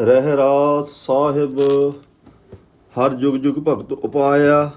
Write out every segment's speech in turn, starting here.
ਰਹਿ ਰਾਸ ਸਾਹਿਬ, ਹਰ ਜੁਗ ਜੁਗ ਭਗਤ ਉਪਾਇਆ,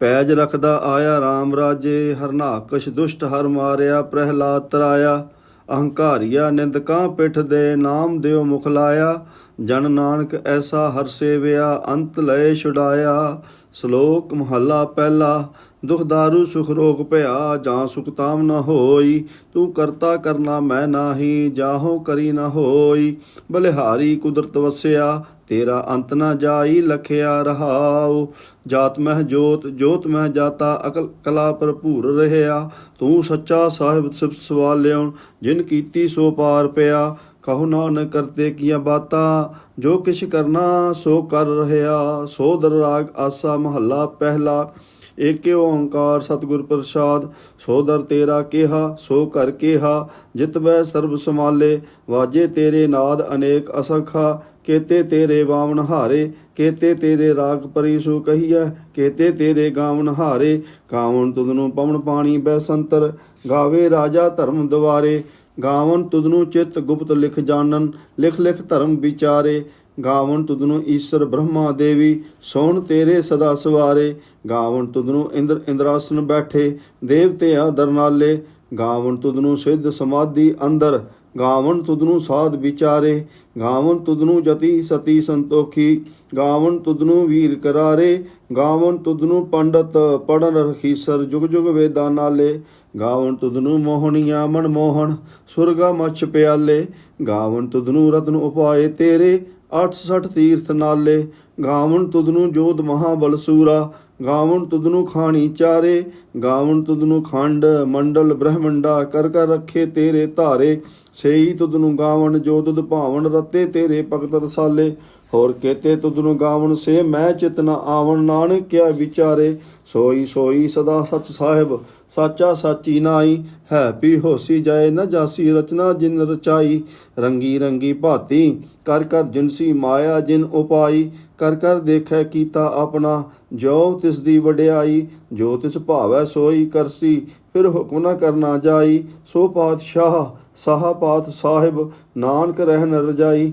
ਪੈਜ ਰਖਦਾ ਆਇਆ RAM ਰਾਜੇ ਹਰਨਾਕਸ਼ ਦੁਸ਼ਟ ਹਰ ਮਾਰਿਆ, ਪ੍ਰਹਿਲਾਦ ਤਰਾਇਆ, ਅਹੰਕਾਰੀਆ ਨਿੰਦਕਾਂ ਪਿੱਠ ਦੇ ਨਾਮ ਦਿਓ ਮੁਖ ਲਾਇਆ, ਜਨ ਨਾਨਕ ਐਸਾ ਹਰ ਸੇਵਿਆ, ਅੰਤ ਲਏ ਛੁਡਾਇਆ, ਸ਼ਲੋਕ ਮਹੱਲਾ ਪਹਿਲਾ ਦੁਖ ਦਾਰੂ ਸੁਖ ਰੋਗ ਭਇਆ, ਜਾਂ ਸੁਖ ਤਾਮ ਨ ਹੋਈ। ਤੂੰ ਕਰਤਾ ਕਰਨਾ ਮੈਂ ਨਾਹੀ, ਜਾਹੋ ਕਰੀ ਨ ਹੋਈ। ਬਲਿਹਾਰੀ ਕੁਦਰਤ ਵਸਿਆ, ਤੇਰਾ ਅੰਤ ਨ ਜਾਈ, ਲਖਿਆ ਰਹਾਉ। ਜਾਤ ਮਹਿ ਜੋਤ ਜੋਤ ਮਹਿ ਜਾਤਾ, ਅਕਲ ਕਲਾ ਭਰਪੂਰ ਰਹਿਆ। ਤੂੰ ਸੱਚਾ ਸਾਹਿਬ ਸਿਫਤ ਸਵਾਲਿਓ ਜਿਨ ਕੀਤੀ ਸੋ ਪਾਰ ਪਿਆ। ਕਹੋ ਨਾਨਕ ਕਰਤੇ ਕੀਆਂ ਬਾਤਾਂ, ਜੋ ਕਿਛ ਕਰਨਾ ਸੋ ਕਰ ਰਹਿਆ। ਸੋ ਦਰ ਰਾਗ ਆਸਾ ਮਹੱਲਾ ਪਹਿਲਾ। ਏਕੇ ਓੰਕਾਰ ਸਤਿਗੁਰ ਪ੍ਰਸਾਦ, ਸੋ ਦਰ ਤੇਰਾ ਕਿਹਾ, ਸੋ ਕਰ ਕਿਹਾ, ਜਿਤ ਬੈ ਸਰਬ ਸਮਾਲੇ ਵਾਜੇ ਤੇਰੇ ਨਾਦ ਅਨੇਕ ਅਸਖਾ, ਕੇਤੇ ਤੇਰੇ ਬਾਵਨ ਹਾਰੇ, ਕੇਤੇ ਤੇਰੇ ਰਾਗ ਪਰਿਸੂ ਕਹੀਐ, ਕੇਤੇ ਤੇਰੇ ਗਾਵਨ ਹਾਰੇ ਗਾਵਨ ਤੁਧਨੂੰ ਪਵਨ ਪਾਣੀ ਬੈਸੰਤਰ ਗਾਵੇ ਰਾਜਾ ਧਰਮ ਦੁਆਰੇ ਗਾਵਨ ਤੁਧਨੂੰ ਚਿਤ ਗੁਪਤ ਲਿਖ ਜਾਣਨ, ਲਿਖ ਲਿਖ ਧਰਮ ਵਿਚਾਰੇ ਗਾਵਨ ਤੁਧਨੂੰ ਈਸ਼ਰ ਬ੍ਰਹਮਾ ਦੇਵੀ, ਸੋਣ ਤੇਰੇ ਸਦਾ ਸਵਾਰੇ ਗਾਵਨ ਤੁਧਨੂੰ ਇੰਦਰ ਇੰਦਰਾਸਨ ਬੈਠੇ, ਦੇਵਤੇ ਆਦਰ ਨਾਲੇ ਗਾਵਨ ਤੁਧਨੂੰ ਸਿੱਧ ਸਮਾਧੀ ਅੰਦਰ ਗਾਵਨ ਤੁਧਨੂੰ ਸਾਧ ਵਿਚਾਰੇ। ਗਾਵਨ ਤੁਧਨੂੰ ਜਤੀ ਸਤੀ ਸੰਤੋਖੀ, ਗਾਵਣ ਤੁਧਨੂੰ ਵੀਰ ਕਰਾਰੇ। ਗਾਵਨ ਤੁਧਨੂੰ ਪੰਡਤ ਪੜਨ ਰਖੀਸਰ ਜੁਗ ਜੁਗ ਵੇਦਾਂ ਨਾਲੇ। ਗਾਵਨ ਤੁਧਨੂੰ ਮੋਹਣੀਆਂ ਮਨ ਮੋਹਣ, ਸੁਰਗਾ ਮਛ ਪਿਆਲੇ। ਗਾਵਨ ਤੁਧਨੂੰ ਰਤਨ ਉਪਾਏ ਤੇਰੇ 68 ਤੀਰਥ ਨਾਲੇ। ਗਾਵਨ ਤੁਧਨੂੰ ਜੋਧ ਮਹਾਬਲ ਸੂਰਾ ਗਾਵਨ ਤੁਧਨੂੰ ਖਾਣੀ ਚਾਰੇ ਗਾਵਨ ਤੁਧਨੂੰ ਖੰਡ ਮੰਡਲ ਬ੍ਰਹਮੰਡਾ, ਕਰ ਕਰ ਰੱਖੇ ਤੇਰੇ ਧਾਰੇ, ਸੇਈ ਤੁਧਨੂੰ ਗਾਵਣ ਜੋ ਤੁਧ ਭਾਵਨ ਰਤੇ ਤੇਰੇ ਭਗਤ ਰਸਾਲੇ ਹੋਰ ਕੇਤੇ ਤੁਧਨੂੰ ਗਾਵਣ ਸੇ ਮੈਂ ਚਿਤਨਾ ਆਵਣ, ਨਾਨਕ ਕਿਆ ਵਿਚਾਰੇ? ਸੋਈ ਸੋਈ ਸਦਾ ਸਚ ਸਾਹਿਬ, ਸਾਚਾ ਸਾਚੀ ਨਾਈ, ਹੈ ਪੀ ਹੋਸੀ ਜਾਏ, ਨ ਜਾਸੀ ਰਚਨਾ ਜਿਨ ਰਚਾਈ। ਰੰਗੀ ਰੰਗੀ ਭਾਤੀ, ਕਰ ਕਰ ਜਿਨਸੀ ਮਾਇਆ ਜਿਨ ਉਪਾਈ। ਕਰ ਕਰ ਦੇਖੈ ਕੀਤਾ ਆਪਣਾ, ਜੋ ਤਿਸ ਦੀ ਵਡਿਆਈ। ਜੋ ਤਿਸ ਭਾਵੈ ਸੋਈ ਕਰਸੀ, ਫਿਰ ਹੁਕਮ ਨਾ ਕਰਨਾ ਜਾਈ। ਸੋ ਪਾਤਸ਼ਾਹ, ਸਾਹਾ ਪਾਤ ਸਾਹਿਬ, ਨਾਨਕ ਰਹਿਨ ਰਜਾਈ।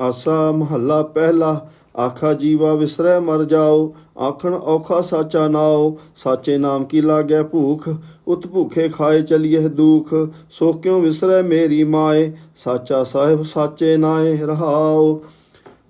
ਆਸਾ ਮਹੱਲਾ ਪਹਿਲਾ, ਆਖਾ ਜੀਵਾ ਵਿਸਰੈ ਮਰ ਜਾਓ, ਆਖਣ ਔਖਾ ਸਾਚਾ ਨਾਓ ਸਾਚੇ ਨਾਮ ਕੀ ਲਾਗੈ ਭੂਖ, ਉਤ ਭੂਖੇ ਖਾਏ ਚਲੀਏ ਦੁਖ, ਸੋ ਕਿਉ ਵਿਸਰੈ ਮੇਰੀ ਮਾਏ, ਸਾਚਾ ਸਾਹਿਬ ਸਾਚੇ ਨਾਏ ਰਹਾਓ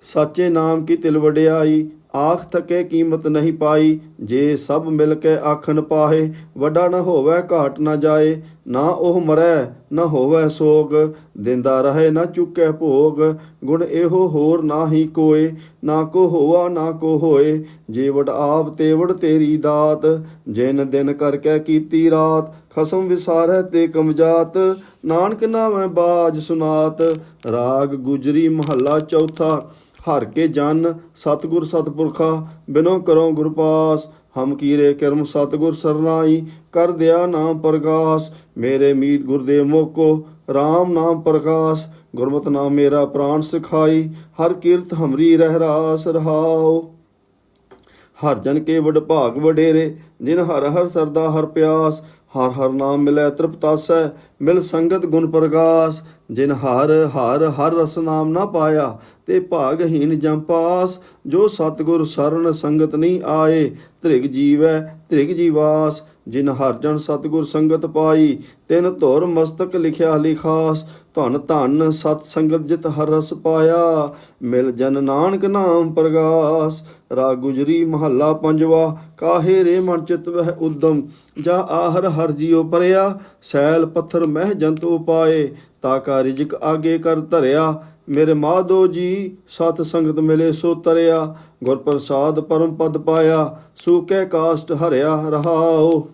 ਸਾਚੇ ਨਾਮ ਕੀ ਤਿਲ ਵਡਿਆਈ ਆਖ ਥਕੇ ਕੀਮਤ ਨਹੀਂ ਪਾਈ, ਜੇ ਸਭ ਮਿਲ ਕੇ ਆਖਣ ਪਾਹੇ, ਵੱਡਾ ਨਾ ਹੋਵੇ ਘਾਟ ਨਾ ਜਾਏ, ਨਾ ਉਹ ਮਰੈ, ਨਾ ਹੋਵੇ ਸੋਗ, ਦਿੰਦਾ ਰਹੇ ਨਾ ਚੁੱਕੈ ਭੋਗ, ਗੁਣ ਇਹੋ ਹੋਰ ਨਾ ਹੀ ਕੋਏ, ਨਾ ਕੋ ਹੋਆ, ਨਾ ਕੋ ਹੋਏ ਜੇ ਵਡ ਆਪ ਤੇ ਤੇਰੀ ਦਾਤ, ਜਿਨ ਦਿਨ ਕਰਕੇ ਕੀਤੀ ਰਾਤ, ਖਸਮ ਵਿਸਾਰੈ ਤੇ ਕਮਜਾਤ, ਨਾਨਕ ਨਾਮੈ ਬਾਜ ਸੁਨਾਤ, ਰਾਗ ਗੁਜਰੀ ਮਹੱਲਾ ਚੌਥਾ ਹਰ ਕੇ ਜਨ ਸਤਗੁਰ ਸਤਪੁਰਖਾ, ਬਿਨੋ ਕਰੋ ਗੁਰਪਾਸ। ਹਮ ਕੀਰੇ ਕਰਮ ਸਤਗੁਰ ਸਰਨਾਈ, ਕਰ ਦਿਆ ਨਾਮ ਪ੍ਰਗਾਸ। ਮੇਰੇ ਮੀਤ ਗੁਰਦੇਵ ਮੋਕੋ RAM ਨਾਮ ਪ੍ਰਕਾਸ਼ ਗੁਰਮਤਿ ਨਾਮ ਮੇਰਾ ਪ੍ਰਾਣ ਸਿਖਾਈ, ਹਰ ਕੀਰਤ ਹਮਰੀ ਰਹਿ ਰਾਸ ਰਹਾਓ ਹਰ ਜਨ ਕੇ ਵਡ ਭਾਗ ਵਡੇਰੇ, ਜਿਨ ਹਰ ਹਰ ਸਰਦਾ ਹਰ ਪਿਆਸ। ਹਰ ਹਰ ਨਾਮ ਮਿਲੈ ਤ੍ਰਿਪਤਾਸੈ, ਮਿਲ ਸੰਗਤ ਗੁਣ ਪ੍ਰਗਾਸ। ਜਿਨ ਹਰ ਹਰ ਹਰ ਰਸ ਨਾਮ ਨਾ ਪਾਇਆ, ਤੇ ਭਾਗਹੀਨ ਜਮ ਪਾਸ। ਜੋ ਸਤਗੁਰ ਸਰਨ ਸੰਗਤ ਨਹੀਂ ਆਏ ਧ੍ਰਿਗ ਜੀਵੈ ਧ੍ਰਿਗ ਜੀਵਾਸ ਜਿਨ ਹਰ ਜਨ ਸਤਗੁਰ ਸੰਗਤ ਪਾਈ, ਤਿਨ ਧੁਰ ਮਸਤਕ ਲਿਖਿਆ ਲਿਖਾਸ। ਧਨ ਧਨ ਸਤ ਸੰਗਤ ਜਿਤ ਹਰ ਰਸ ਪਾਇਆ, ਮਿਲ ਜਨ ਨਾਨਕ ਨਾਮ ਪ੍ਰਗਾਸ। ਰਾ ਗੁਜਰੀ ਮਹੱਲਾ ਪੰਜਵਾ, ਕਾਹੇ ਰੇ ਮਨ ਚਿਤ ਵਹਿ ਉਦਮ। ਜਾ ਆਹਰ ਹਰ ਜੀਉ ਪਰਿਆ, ਸੈਲ ਪੱਥਰ ਮਹਿ ਜੰਤੂ ਪਾਏ। ਤਾ ਕਾ ਰਿਜਕ ਆਗੇ ਕਰ ਧਰਿਆ। ਮੇਰੇ ਮਾਧੋ ਜੀ ਸਤ ਸੰਗਤ ਮਿਲੇ ਸੋ ਤਰਿਆ। ਗੁਰ ਪ੍ਰਸਾਦ ਪਰਮ ਪਦ ਪਾਇਆ ਸੂਕੇ ਕਾਸਟ ਹਰਿਆ ਰਹਾਓ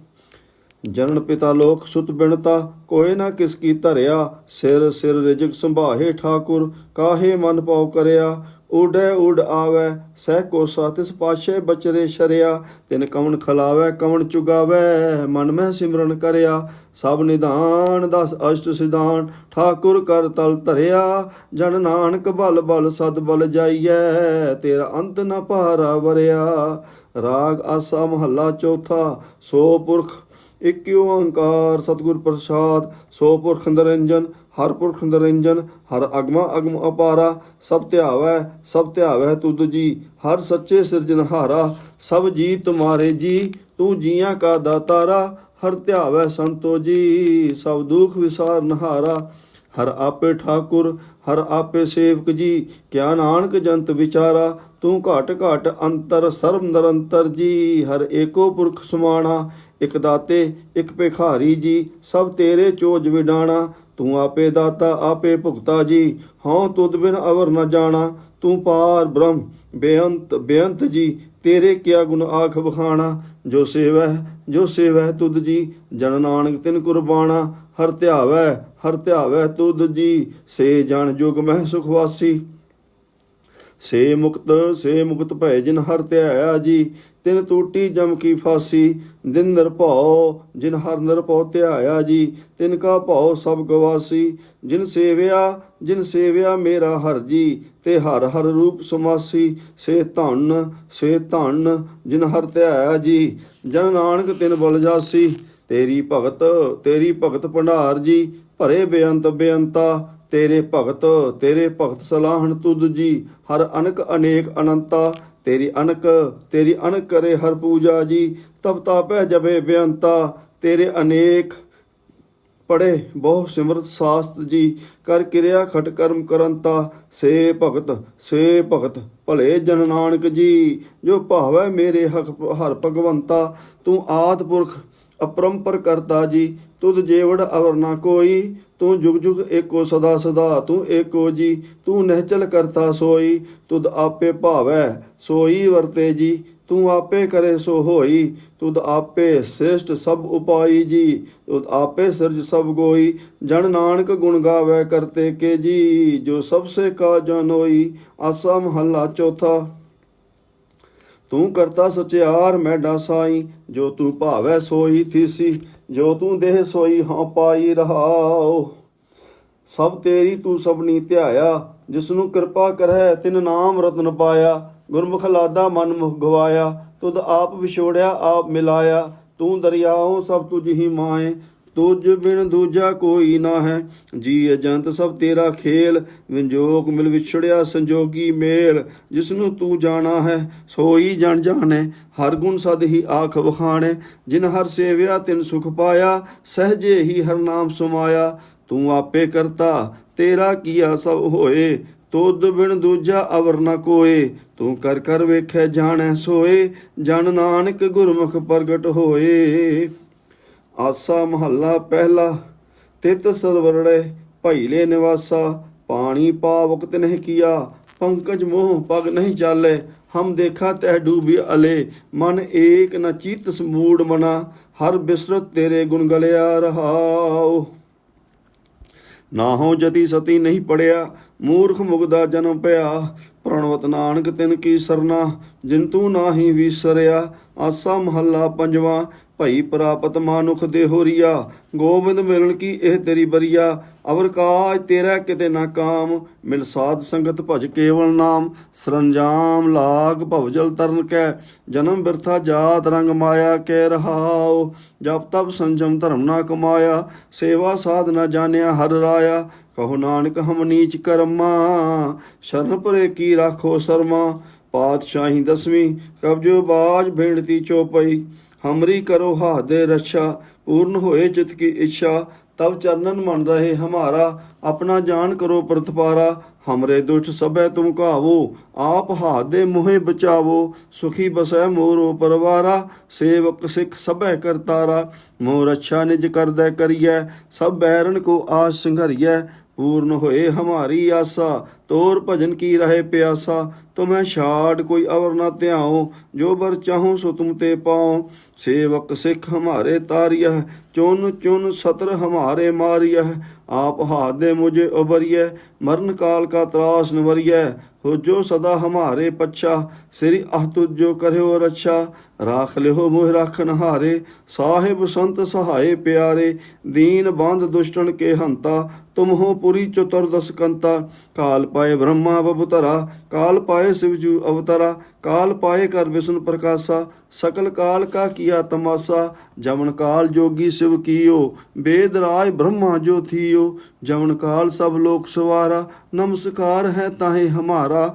ਜਨਨ ਪਿਤਾ ਲੋਕ ਸੁਤ ਬਿਨਤਾ ਕੋਏ ਨਾ ਕਿਸ ਕੀ ਧਰਿਆ। ਸਿਰ ਸਿਰ ਰਿਜਕ ਸੰਭਾਹੇ ਠਾਕੁਰ, ਕਾਹੇ ਮਨ ਪਾਉ ਕਰਿਆ। ਉਡੈ, ਉਡ ਆਵੈ, ਸਹਿ ਕੋ ਸਾਤਿਸ ਪਾਛੇ ਬਚਰੇ ਸ਼ਰਿਆ, ਤਿਨ ਕਵਣ ਖਲਾਵੈ, ਕਵਣ ਚੁਗਾਵੈ, ਮਨ ਮਹਿ ਸਿਮਰਨ ਕਰਿਆ, ਸਭ ਨਿਧਾਨ ਦਸ ਅਸ਼ਟ ਸਿਧਾਨ, ਠਾਕੁਰ ਕਰ ਤਲ ਧਰਿਆ, ਜਨ ਨਾਨਕ ਬਲ ਬਲ ਸਦ ਬਲ ਜਾਈਐ, ਤੇਰਾ ਅੰਤ ਨ ਭਾਰਾ ਵਰਿਆ, ਰਾਗ ਆਸਾ ਮਹੱਲਾ ਚੌਥਾ, ਸੋ ਪੁਰਖ, ਇਕ ਓੰਕਾਰ ਸਤਿਗੁਰ ਪ੍ਰਸਾਦ, ਸੋ ਪੁਰਖ ਨਿਰੰਜਨ ਹਰ ਪੁਰਖ ਨਿਰੰਜਨ, ਹਰ ਅਗਮਾ ਅਗਮ ਅਪਾਰਾ, ਸਭ ਧਿਆਵੈ ਸਭ ਧਿਆਵੈ ਤੁਧ ਜੀ। ਹਰ ਸੱਚੇ ਸਿਰਜਨਹਾਰਾ ਸਭ ਜੀ ਤੁਮਾਰੇ ਜੀ। ਤੂੰ ਜੀਆਂ ਕਾ ਦਾਤਾਰਾ, ਹਰ ਧਿਆਵੈ ਸੰਤੋ ਜੀ। ਸਭ ਦੁਖ ਵਿਸਾਰ ਨਹਾਰਾ ਹਰ ਆਪੇ ਠਾਕੁਰ, ਹਰ ਆਪੇ ਸੇਵਕ ਜੀ। ਕਿਆ ਨਾਨਕ ਜੰਤ ਵਿਚਾਰਾ, ਤੂੰ ਘਟ ਘਟ ਅੰਤਰ, ਸਰਬ ਨਿਰੰਤਰ ਜੀ। ਹਰ ਏਕੋ ਪੁਰਖ ਸਮਾਣਾ, ਇਕ ਦਾਤੇ, ਇਕ ਭਿਖਾਰੀ ਜੀ। ਸਭ ਤੇਰੇ ਚੋਜ ਵਿਡਾਣਾ ਤੂੰ ਆਪੇ ਦਾਤਾ, ਆਪੇ ਭੁਗਤਾ ਜੀ। ਹਉ ਤੁਧ ਬਿਨ ਅਵਰ ਨ ਜਾਣਾ। ਤੂੰ ਪਾਰ ਬ੍ਰਹਮ, ਬੇਅੰਤ ਬੇਅੰਤ ਜੀ। ਤੇਰੇ ਕਿਆ ਗੁਣ ਆਖ ਬਖਾਣਾ ਜੋ ਸੇਵੈ ਜੋ ਸੇਵੈ ਤੁਧ ਜੀ। ਜਨ ਨਾਨਕ ਤਿਨ ਕੁਰਬਾਣਾ। ਹਰ ਧਿਆਵੈ ਹਰ ਧਿਆਵੈ ਤੁਧ ਜੀ। ਸੇ ਜਨ ਜੁਗ ਮਹਿ ਸੁਖਵਾਸੀ ਸੇ ਮੁਕਤ ਸੇ ਮੁਕਤ ਭੈ ਜਿਨ ਹਰ ਧਿਆਇਆ ਜੀ, ਤਿਨ ਟੂਟੀ ਜਮ ਕੀ ਫਾਸੀ, ਦਿਨ ਨਿਰਭਉ ਜਿਨ ਹਰ ਨਿਰਭਉ ਧਿਆਇਆ ਜੀ, ਤਿਨ ਕਾ ਭਉ ਸਭ ਗਵਾਸੀ, ਜਿਨ ਸੇਵਿਆ ਜਿਨ ਸੇਵਿਆ ਮੇਰਾ ਹਰ ਜੀ, ਤੇ ਹਰ ਹਰ ਰੂਪ ਸੁਮਾਸੀ, ਸੇ ਧਨ ਸੇ ਧਨ ਜਿਨ ਹਰ ਧਿਆਇਆ ਜੀ, ਜਨ ਨਾਨਕ ਤਿਨ ਬਲ ਜਾਸੀ, ਤੇਰੀ ਭਗਤ ਤੇਰੀ ਭਗਤ ਭੰਡਾਰ ਜੀ, ਭਰੇ ਬੇਅੰਤ ਬੇਅੰਤਾ ਤੇਰੇ ਭਗਤ ਤੇਰੇ ਭਗਤ ਸਲਾਹਣ ਤੁਧ ਜੀ, ਹਰ ਅਨਕ ਅਨੇਕ ਅਨੰਤਾ, ਤੇਰੀ ਅਨਕ ਤੇਰੀ ਅਨਕ ਕਰੇ ਹਰ ਪੂਜਾ ਜੀ, ਤਬ ਤਾਪੈ ਜਬੇ ਬੇਅੰਤਾ, ਤੇਰੇ ਅਨੇਕ ਪੜੇ ਬਹੁ ਸਿਮਰਤ ਸਾਸਤ ਜੀ, ਕਰ ਕਿਰਿਆ ਖਟ ਕਰਮ ਕਰੰਤਾ, ਸੇ ਭਗਤ ਸੇ ਭਗਤ, ਭਲੇ ਜਨ ਨਾਨਕ ਜੀ, ਜੋ ਭਾਵੈ ਮੇਰੇ ਹਕ, ਹਰ ਭਗਵੰਤਾ, ਤੂੰ ਆਦ ਪੁਰਖ ਅਪਰੰਪਰ ਕਰਤਾ ਜੀ। ਤੁਧ ਜੇਵੜ ਅਵਰ ਨਾ ਕੋਈ, ਤੂੰ ਜੁਗ ਜੁਗ ਏਕੋ ਸਦਾ ਸਦਾ, ਤੂੰ ਏਕੋ ਜੀ, ਤੂੰ ਨਹਿਚਲ ਕਰਤਾ ਸੋਈ। ਤੁਧ ਆਪੇ ਭਾਵੈ, ਸੋਈ ਵਰਤੇ ਜੀ, ਤੂੰ ਆਪੇ ਕਰੇ ਸੋ ਹੋਈ। ਤੁਧ ਆਪੇ ਸ੍ਰੇਸ਼ਟ ਸਭ ਉਪਾਈ ਜੀ, ਤੁਧ ਆਪੇ ਸਿਰਜ ਸਭ ਗੋਈ। ਜਨ ਨਾਨਕ ਗੁਣ ਗਾਵੇ ਕਰਤੇ ਕੇ ਜੀ, ਜੋ ਸਭ ਸੇ ਕਾ ਜਨੋਈ ਆਸਾ ਮਹੱਲਾ ਚੌਥਾ। ਤੂੰ ਕਰਤਾ ਸਚਿਆਰ ਮੈਡਾ ਸਾਈ ਜੋ ਤੂੰ ਭਾਵੈ ਸੋਈ ਥੀਸੀ, ਜੋ ਤੂੰ ਦੇਹ ਸੋਈ, ਹਾਂ ਪਾਈ ਰਹਾਓ ਸਭ ਤੇਰੀ ਤੂੰ ਸਭਨੀ ਧਿਆਇਆ ਜਿਸ ਨੂੰ ਕਿਰਪਾ ਕਰੈ ਤਿਨ ਨਾਮ ਰਤਨ ਪਾਇਆ। ਗੁਰਮੁਖ ਲਾਦਾ ਮਨ ਮੁਖ ਗਵਾਇਆ, ਤੁਧ ਆਪ ਵਿਛੋੜਿਆ, ਆਪ ਮਿਲਾਇਆ। ਤੂੰ ਦਰਿਆਓ ਸਭ ਤੁਝ ਹੀ ਮਾਏ ਤੁਝ ਬਿਨ ਦੂਜਾ ਕੋਈ ਨਾ ਹੈ ਜੀ ਅਜੰਤ ਸਭ ਤੇਰਾ ਖੇਲ। ਵਿੰਜੋਗ ਮਿਲ ਵਿਛੜਿਆ ਸੰਜੋਗੀ ਮੇਲ। ਜਿਸ ਨੂੰ ਤੂੰ ਜਾਣਾ ਹੈ, ਸੋਈ ਜਨ ਜਾਣੇ। ਹਰ ਗੁਣ ਸਦ ਹੀ ਆਖ ਵਖਾਣੇ। ਜਿਨ ਹਰ ਸੇਵਿਆ, ਤਿਨ ਸੁਖ ਪਾਇਆ। ਸਹਜੇ ਹੀ ਹਰ ਨਾਮ ਸਮਾਇਆ। ਤੂੰ ਆਪੇ ਕਰਤਾ, ਤੇਰਾ ਕੀਆ ਸਭ ਹੋਏ। ਤੁਧ ਬਿਨ ਦੂਜਾ ਅਵਰ ਨ ਕੋਏ। ਤੂੰ ਕਰ ਕਰ ਵੇਖੈ, ਜਾਣੈ, ਸੋਏ। ਜਨ ਨਾਨਕ ਗੁਰਮੁਖ ਪ੍ਰਗਟ ਹੋਏ। ਆਸਾ ਮਹੱਲਾ ਪਹਿਲਾ ਤਿਤ ਸਰਵਰੜੇ, ਭਈਲੇ ਨਿਵਾਸਾ, ਪਾਣੀ ਪਾਵਕ ਨਹੀਂ ਕੀਆ, ਪੰਕਜ ਮੋਹ ਪਗ ਨਹੀਂ ਚਾਲੇ ਹਮ ਦੇਖਾ ਤਹਿ ਡੂਬੀ ਅਲੇ, ਮਨ ਏਕ ਨ ਚੀਤ ਸਮੂੜ ਮਨਾ, ਹਰ ਬਿਸਰਤ ਤੇਰੇ ਗੁਣ ਗਲਿਆ ਰਹਾਓ ਨਾਹੋ ਜਤੀ ਸਤੀ ਨਹੀਂ ਪੜਿਆ, ਮੂਰਖ ਮੁਗਦਾ ਜਨਮ ਪਿਆ, ਪ੍ਰਣਵਤ ਨਾਨਕ ਤਿਨ ਕੀ ਸਰਨਾ, ਜਿਨ ਤੂੰ ਨਾਹੀ ਵਿਸਰਿਆ, ਆਸਾ ਮਹੱਲਾ ਪੰਜਵਾਂ ਭਈ ਪ੍ਰਾਪਤ ਮਾਨੁਖ ਦੇ ਹੋਰੀਆ, ਗੋਬਿੰਦ ਮਿਲਣ ਕੀ ਇਹ ਤੇਰੀ ਬਰੀਆ? ਅਵਰ ਕਾਜ ਤੇਰਾ ਕਿਤੇ ਨਾ ਕਾਮ, ਮਿਲ ਸਾਧ ਸੰਗਤ ਭਜ ਕੇਵਲ ਨਾਮ। ਸਰੰਜਾਮ ਲਾਗ ਭਵਜਲ ਤਰਨ ਕੈ, ਜਨਮ ਬਿਰਥਾ ਜਾਤ ਰੰਗ ਮਾਇਆ ਕਹਿ ਰਹਾਓ ਜਪ ਤਪ ਸੰਜਮ ਧਰਮ ਨਾ ਕਮਾਇਆ, ਸੇਵਾ ਸਾਧ ਨਾ ਜਾਣਿਆ ਹਰ ਰਾਇਆ। ਕਹੋ ਨਾਨਕ ਹਮ ਨੀਚ ਕਰਮਾ, ਸ਼ਰਨ ਪਰੇ ਕੀ ਰਾਖੋ ਸਰਮਾ। ਪਾਤਸ਼ਾਹੀ ਦਸਵੀਂ, ਕਬਜੋ ਬਾਜ ਭੇਣਤੀ ਚੋਪਈ ਹਮਰੀ ਕਰੋ ਹਾ ਦੇ ਰੱਛਾ, ਪੂਰਨ ਹੋਏ ਚਿਤ ਕੀ ਇੱਛਾ ਤਬ ਚਰਨਨ ਮਨ ਰਹੇ ਹਮਾਰਾ, ਆਪਣਾ ਜਾਨ ਕਰੋ ਪ੍ਰਤਪਾਰਾ, ਹਮਰੇ ਦੁਸ਼ ਸਭੈ ਤੁਮ ਕਾਵੋ ਆਪ ਹਾਥ ਦੇ ਮੋਹਿ ਬਚਾਵੋ, ਸੁਖੀ ਬਸੈ ਮੋਰੋ ਪਰਵਾਰਾ, ਸੇਵਕ ਸਿੱਖ ਸਭੈ ਕਰਤਾਰਾ ਮੋਰ ਅੱਛਾ ਨਿਜ ਕਰਦੈ ਕਰੀਐ, ਸਭ ਬੈਰਨ ਕੋ ਆਸ ਸੰਘਰੀਐ, ਪੂਰਨ ਹੋਏ ਹਮਾਰੀ ਆਸਾ ਤੋਰ ਭਜਨ ਕੀ ਰਹੇ ਪਿਆਸਾ? ਤੁਮੈ ਛਾੜ ਕੋਈ ਅਵਰ ਨਾ ਧਿਆਓ ਜੋ ਬਰ ਚਾਹੋ ਸੋ ਤੁਮ ਤੇ ਪਾਉ। ਸੇਵਕ ਸਿੱਖ ਹਮਾਰੇ ਤਾਰਿਯ ਚੁਨ ਚੁਨ ਸਤਰ ਹਮਾਰੇ ਮਾਰਿਆ ਆਪ ਹਾਥ ਦੇ ਮੁਝੇ ਉਬਰਿਯ ਮਰਨ ਕਾਲ ਕਾ ਤਰਾਸ ਨਵਰਿਯ ਹੋ ਜੋ ਸਦਾ ਹਮਾਰੇ ਪੱਛਾ, ਸ੍ਰੀ ਅਹ ਤੁਜੋ ਕਰਿਓ ਰੱਛਾ। ਰਾਖ ਲਿਓ ਮੋਹ ਰਾਖਨ ਹਾਰੇ ਸਾਹਿਬ ਸੰਤ ਸਹਾਏ ਪਿਆਰੇ। ਦੀਨ ਬੰਦ ਦੁਸ਼ਟਨ ਕੇ ਹੰਤਾ ਤੁਮ ਹੋ ਪੁਰੀ ਚਤੁਰਦਸ ਕੰਤਾ, ਕਾਲ ਪਾਏ ਬ੍ਰਹਮਾ ਬਬੁਤਰਾ ਕਾਲ ਪਾਏ ਸਿਵਜੂ ਅਵਤਰਾ, ਕਾਲ ਪਾਏ ਕਰ ਵਿਸ਼ਨ ਪ੍ਰਕਾਸ਼ਾ, ਸਕਲ ਕਾਲ ਕਾ ਕੀਆ ਤਮਾਸਾ, ਜਮਨ ਕਾਲ ਜੋਗੀ ਸਿਵ ਕੀਓ, ਬੇਦ ਰਾਜ ਬ੍ਰਹਮਾ ਜੋ ਥੀਓ, ਜਮਨ ਕਾਲ ਸਭ ਲੋਕ ਸਵਾਰਾ, ਨਮਸਕਾਰ ਹੈ ਤਾਹੇ ਹਮਾਰਾ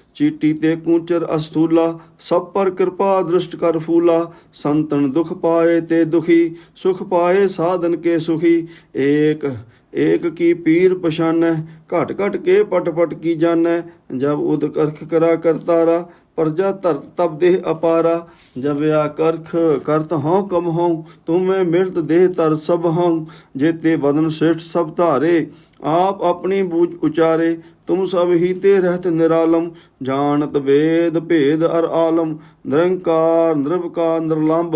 ਚੀਟੀ ਤੇ ਕੂਚਰ ਅਸਥੂਲਾ, ਸਭ ਪਰ ਕਿਰਪਾ ਦ੍ਰਿਸ਼ਟ ਕਰ ਫੂਲਾ। ਸੰਤਨ ਦੁਖ ਪਾਏ ਤੇ ਦੁਖੀ, ਸੁਖ ਪਾਏ ਸਾਧਨ ਕੇ ਸੁਖੀ। ਏਕ ਏਕ ਕੀ ਪੀਰ ਪਛਾਨੈ, ਘਟ ਘਟ ਕੇ ਪਟ ਪਟ ਕੀ ਜਾਣੈ। ਜਬ ਉਦ ਕਰਖ ਕਰਾ ਕਰਤਾਰਾ ਪ੍ਰਜਾ ਧਰਤ ਤਬ ਦੇਹ ਅਪਾਰਾ। ਜਬ ਆ ਕਰਖ ਕਰਤ ਹਉ ਕਮ ਹਉ, ਤੁਮੇ ਮਿਲਤ ਦੇਹ ਤਰ ਸਭ ਹਉ। ਜੇਤੇ ਬਦਨ ਸ੍ਰੇਸ਼ਟ ਸਭ ਧਾਰੇ, ਆਪ ਆਪਣੀ ਬੂਝ ਉਚਾਰੇ ਤੁਮ ਸਭ ਹੀ ਤੇ ਰਹਿਤ ਨਿਰਾਲਮ, ਜਾਣਤ ਵੇਦ ਭੇਦ ਅਰ ਆਲਮ, ਨਿਰੰਕਾਰ ਨਿਰਭਕਾਰ ਨਿਰਲੰਭ,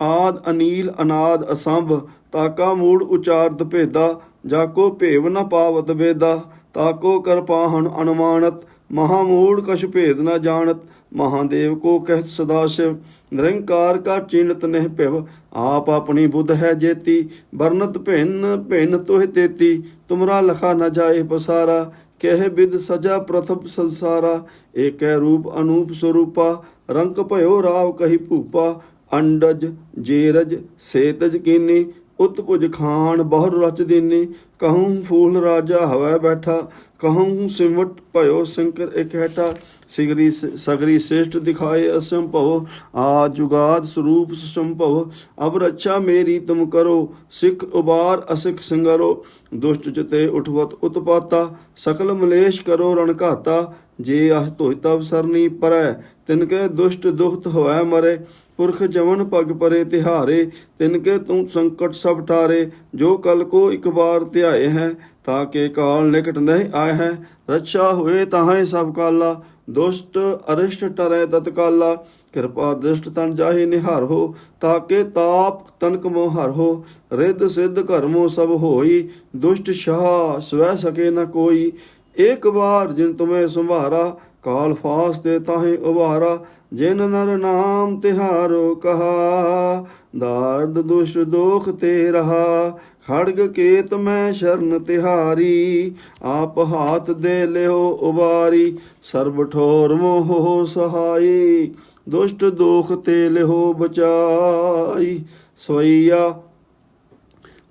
ਆਦ, ਅਨੀਲ, ਅਨਾਦ, ਅਸੰਭ ਤਾਕਾ ਮੂੜ ਉਚਾਰਤ ਭੇਦਾ ਜਾਕੋ ਭੇਵ ਨ ਪਾਵਤ ਵੇਦਾ ਤਾਕੋ ਕਰਪਾਹਣ ਅਨੁਮਾਨਤ ਮਹਾਮੂੜ ਕਛ ਭੇਦ ਨ ਜਾਣਤ ਮਹਾਦੇਵ ਕੋ ਕਹਿਤ ਸਦਾ ਸ਼ਿਵ, ਨਿਰੰਕਾਰ ਕਾ ਚਿੰਤ ਨਹਿ ਭਿਵ, ਆਪ ਆਪਣੀ ਬੁੱਧ ਹੈ ਜੇਤੀ, ਵਰਨਤ ਭਿੰਨ ਭਿੰਨ ਤੋਹਿ ਤੇਤੀ, ਤੁਮਰਾ ਲਖਾ ਨ ਜਾਏ ਪਸਾਰਾ ਕਹਿ ਬਿਦ ਸਜਾ ਪ੍ਰਥਮ ਸੰਸਾਰਾ, ਏਕੈ ਰੂਪ ਅਨੂਪ ਸਰੂਪਾ, ਰੰਗ ਭਇਓ ਰਾਵ ਕਹੀ ਭੂਪਾ, ਅੰਡਜ ਜੇਰਜ ਸੇਤਜ ਕੀਨੀ ਉਤ ਉਤਪੁਜ ਖਾਨ ਬਹੁ ਰਚ ਦੀਨੀ, ਕਹੂੰ ਫੂਲ ਰਾਜਾ ਹਵੈ ਬੈਠਾ, ਕਹੂੰ ਸਿਮਟ ਭਇਓ ਸ਼ੰਕਰ ਇਕਹਿਟਾ ਸਿਗਰੀ ਸਗਰੀ ਸ੍ਰੇਸ਼ਟ ਦਿਖਾਏ ਅਸੰਭਵ, ਆ ਜੁਗਾਦ ਸਰੂਪ ਸੰਭਵ ਅਬ ਰੱਛਾ ਮੇਰੀ ਤੁਮ ਕਰੋ, ਸਿੱਖ ਉਬਾਰ ਅਸਿਖ ਸੰਗਰੋ, ਦੁਸ਼ਟ ਚਤੇ ਉਠਵਤ ਉਤਪਾਤਾ, ਸਕਲ ਮਲੇਸ਼ ਕਰੋ ਰਣ ਘਾਤਾ, ਜੇ ਅਹ ਧੋਇ ਤਵ ਸਰਨੀ ਪਰੈ, ਤਿਨ ਕੇ ਦੁਸ਼ਟ ਦੁਖਤ ਹੋਇ ਮਰੇ ਪੁਰਖ ਜਵਨ ਪਗ ਪਰੇ ਤਿਹਾਰੇ, ਤਿਨ ਕੇ ਤੂੰ ਸੰਕਟ ਸਭ ਟਾਰੇ ਜੋ ਕਲ ਕੋ ਇੱਕ ਵਾਰ ਧਿਆਏ ਹੈ, ਤਾਂ ਕੇ ਕਾਲ ਨਿਕਟ ਨਹੀਂ ਆਏ ਹੈ। ਰੱਛਾ ਹੋਏ ਤਾਹੇ ਸਭ ਕਾਲਾ, ਦੁਸ਼ਟ ਅਰਿਸ਼ਟ ਟਰੈ ਤਤਕਾਲਾ। ਕਿਰਪਾ ਦ੍ਰਿਸ਼ਟ ਤਨ ਜਾਹੇ ਨਿਹਾਰ ਹੋ ਤਾਕੇ ਤਾਪ ਤਨਕ ਮੋਹ ਹਰ ਹੋ। ਰਿੱਧ ਸਿੱਧ ਕਰਮੋ ਸਭ ਹੋਈ, ਦੁਸ਼ਟ ਸ਼ਾਹ ਸਵੈ ਸਕੇ ਨ ਕੋਈ। ਇੱਕ ਵਾਰ ਜਿਨ ਤੁਮੇ ਸੰਭਾਰਾ, ਕਾਲ ਫਾਸ ਤੇ ਤਾਹੇ ਉਭਾਰਾ। ਜਿਨ ਨਰ ਨਾਮ ਤਿਹਾਰੋ ਕਹਾ, ਦਾਰਦ ਦੁਸ਼ ਦੋਖ ਤੇ ਰਹਾ। ਖੜਗ ਕੇਤ ਮੈਂ ਸ਼ਰਨ ਤਿਹਾਰੀ, ਆਪ ਹਾਥ ਦੇ ਲਿਓ ਉਬਾਰੀ। ਸਰਬ ਠੋਰ ਮੋਹ ਸਹਾਈ, ਦੁਸ਼ਟ ਦੋਖ ਤੇ ਲਿਓ ਬਚਾਈ। ਸਵਈਆ,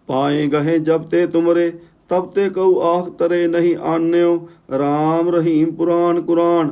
ਪਾਏ ਗਹੇ ਜਬ ਤੇ ਤੁਮਰੇ ਤਬ ਤੇ ਕਉ ਆਖ ਤਰੇ ਨਹੀਂ ਆਨਿਓ। RAM ਰਹੀਮ ਪੁਰਾਨ ਕੁਰਾਨ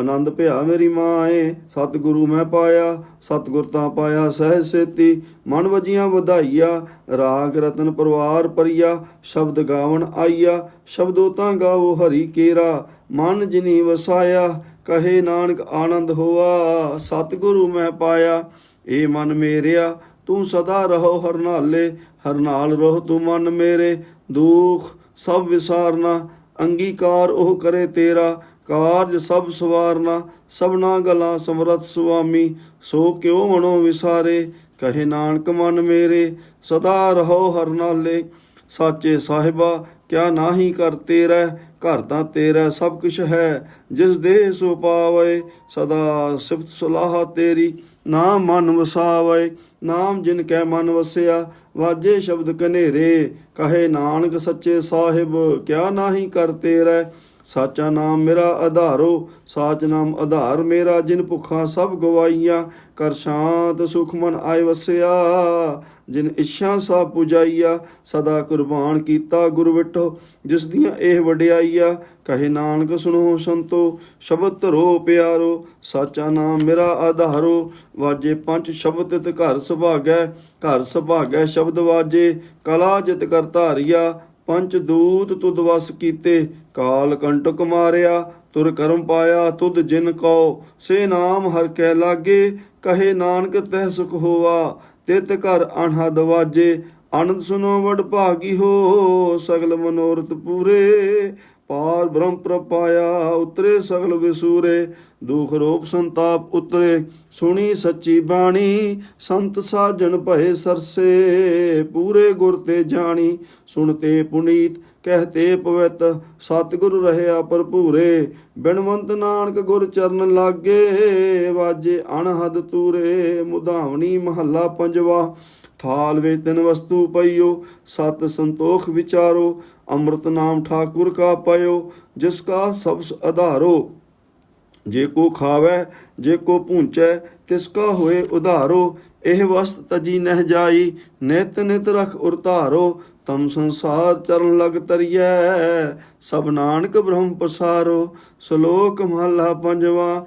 ਆਨੰਦ ਭਿਆ ਮੇਰੀ ਮਾਏ। ਸਤਿਗੁਰੂ ਮੈਂ ਪਾਇਆ, ਸਤਿਗੁਰ ਤਾਂ ਪਾਇਆ ਸਹਿ ਸੇਤੀ। ਮਨ ਵਜੀਆਂ ਵਧਾਈਆ, ਰਾਗ ਰਤਨ ਪਰਵਾਰ ਪਰਿਆ ਸ਼ਬਦ ਗਾਵਣ ਆਈਆ, ਸ਼ਬਦੋ ਤਾਂ ਗਾਵੋ ਹਰੀ ਕੇਰਾ। ਮਨ ਜਿਨੀ ਵਸਾਇਆ, ਕਹੇ ਨਾਨਕ ਆਨੰਦ ਹੋਆ। ਸਤਿਗੁਰੂ ਮੈਂ ਪਾਇਆ, ਏ ਮਨ ਮੇਰਿਆ, ਤੂੰ ਸਦਾ ਰਹੋ ਹਰਨਾਲੇ ਹਰਨਾਲ ਰਹੋ ਤੂੰ ਮਨ ਮੇਰੇ। ਦੁਖ ਸਭ ਵਿਸਾਰਨਾ, ਅੰਗੀਕਾਰ ਉਹ ਕਰੇ ਤੇਰਾ। ਕਾਰਜ ਸਭ ਸਵਾਰਨਾ, ਸਭਨਾ ਗਲਾਂ ਸਮਰਤ ਸੁਆਮੀ, ਸੋ ਕਿਉ ਮਨੋ ਵਿਸਾਰੇ? ਕਹੇ ਨਾਨਕ ਮਨ ਮੇਰੇ, ਸਦਾ ਰਹੋ ਹਰਨਾਲੇ ਸਾਚੇ ਸਾਹਿਬਾ, ਕਿਆ ਨਾਹੀ ਕਰ ਤੇਰਾ? ਘਰ ਦਾ ਤੇਰਾ ਸਭ ਕੁਛ ਹੈ, ਜਿਸ ਦੇ ਸੋ ਪਾਵੇ, ਸਦਾ ਸਿਫਤ ਸਲਾਹ ਤੇਰੀ। ਨਾਮ ਮਨ ਵਸਾਵੇ, ਨਾਮ ਜਿਨ ਕੈ ਮਨ ਵਸਿਆ, ਵਾਜੇ ਸ਼ਬਦ ਕਨੇਰੇ ਕਹੇ ਨਾਨਕ ਸੱਚੇ ਸਾਹਿਬ, ਕਿਆ ਨਾਹੀ ਕਰ ਤੇਰਾ? ਸਾਚਾ ਨਾਮ ਮੇਰਾ ਆਧਾਰੋ, ਸਾਚ ਨਾਮ ਆਧਾਰ ਮੇਰਾ, ਜਿਨ ਭੁੱਖਾਂ ਸਭ ਗਵਾਈਆਂ ਕਰ ਸ਼ਾਂਤ ਸੁਖ ਮਨ ਆਇ ਵਸਿਆ, ਜਿਨ ਇੱਛਾ ਸਭ ਪੁਜਾਈਆ। ਸਦਾ ਕੁਰਬਾਨ ਕੀਤਾ ਗੁਰ ਵਿਟੋ, ਜਿਸ ਦੀਆਂ ਇਹ ਵਡਿਆਈਆ। ਕਹੇ ਨਾਨਕ ਸੁਣੋ ਸੰਤੋ, ਸ਼ਬਦ ਧਰੋ ਪਿਆਰੋ। ਸਾਚਾ ਨਾਮ ਮੇਰਾ ਆਧਾਰੋ, ਵਾਜੇ ਪੰਜ ਸ਼ਬਦ ਤਿਤ ਘਰ ਸੁਭਾਗੈ। ਘਰ ਸੁਭਾਗੈ ਸ਼ਬਦ ਵਾਜੇ, ਕਲਾ ਜਿਤ ਕਰ ਧਾਰਿਆ। ਪੰਚ ਦੂਤ ਤੁਧ ਵਸ ਕੀਤੇ, ਕਾਲ ਕੰਟਕ ਮਾਰਿਆ, ਤੁਰ ਕਰਮ ਪਾਇਆ ਤੁਧ ਜਿਨ ਕਉ, ਸੇ ਨਾਮ ਹਰ ਕੈ ਲਾਗੇ, ਕਹੇ ਨਾਨਕ ਤਹਿ ਸੁਖ ਹੋਵਾ ਤਿਤ ਘਰ ਅਣਹਾ ਦਵਾਜੇ ਆਨੰਦ ਸੁਨੋ ਵਡ ਭਾਗੀ ਹੋ, ਸਗਲ ਮਨੋਰਥ ਪੂਰੇ ਪਾਰ ਬ੍ਰਹਮ ਪ੍ਰਪਾਇਆ ਉਤਰੇ ਸਗਲ ਵਿਸੂਰੇ, ਦੁਖ ਰੋਗ ਸੰਤਾਪ ਉਤਰੇ, ਸੁਣੀ ਸੱਚੀ ਬਾਣੀ, ਸੰਤ ਸਾਜਣ ਭਏ ਸਰਸੇ, ਪੂਰੇ ਗੁਰ ਤੇ ਜਾਣੀ ਸੁਣਤੇ ਪੁਨੀਤ ਕਹਤੇ ਪਵਿੱਤ, ਸਤਿਗੁਰ ਰਹਿਆ ਭਰਪੂਰੇ, ਬਿਨਵੰਤ ਨਾਨਕ ਗੁਰ ਚਰਨ ਲਾਗੇ, ਵਾਜੇ ਅਣਹਦ ਤੂਰੇ ਮੁਧਾਵਣੀ ਮਹੱਲਾ ਪੰਜਵਾ ਥਾਲ ਵੇ ਤਿਨ ਵਸਤੂ ਪਈਓ, ਸਤ ਸੰਤੋਖ ਵਿਚਾਰੋ, ਅੰਮ੍ਰਿਤ ਨਾਮ ਠਾਕੁਰ ਕਾ ਪਇਓ, ਜਿਸ ਕਾ ਸਭ ਆਧਾਰੋ ਜੇ ਕੋ ਖਾਵੈ, ਜੇ ਕੋ ਭੂੰਚੈ, ਤਿਸ ਕਾ ਹੋਏ ਉਧਾਰੋ। ਇਹ ਵਸਤ ਤਜੀ ਨਹਿ ਜਾਈ, ਨਿਤ ਨਿਤ ਰਖ ਉਰਤਾਰੋ। ਤਮ ਸੰਸਾਰ ਚਰਨ ਲਗ ਤਰੀਐ, ਸਭ ਨਾਨਕ ਬ੍ਰਹਮ ਪਸਾਰੋ। ਸ਼ਲੋਕ ਮਹਲਾ ਪੰਜਵਾ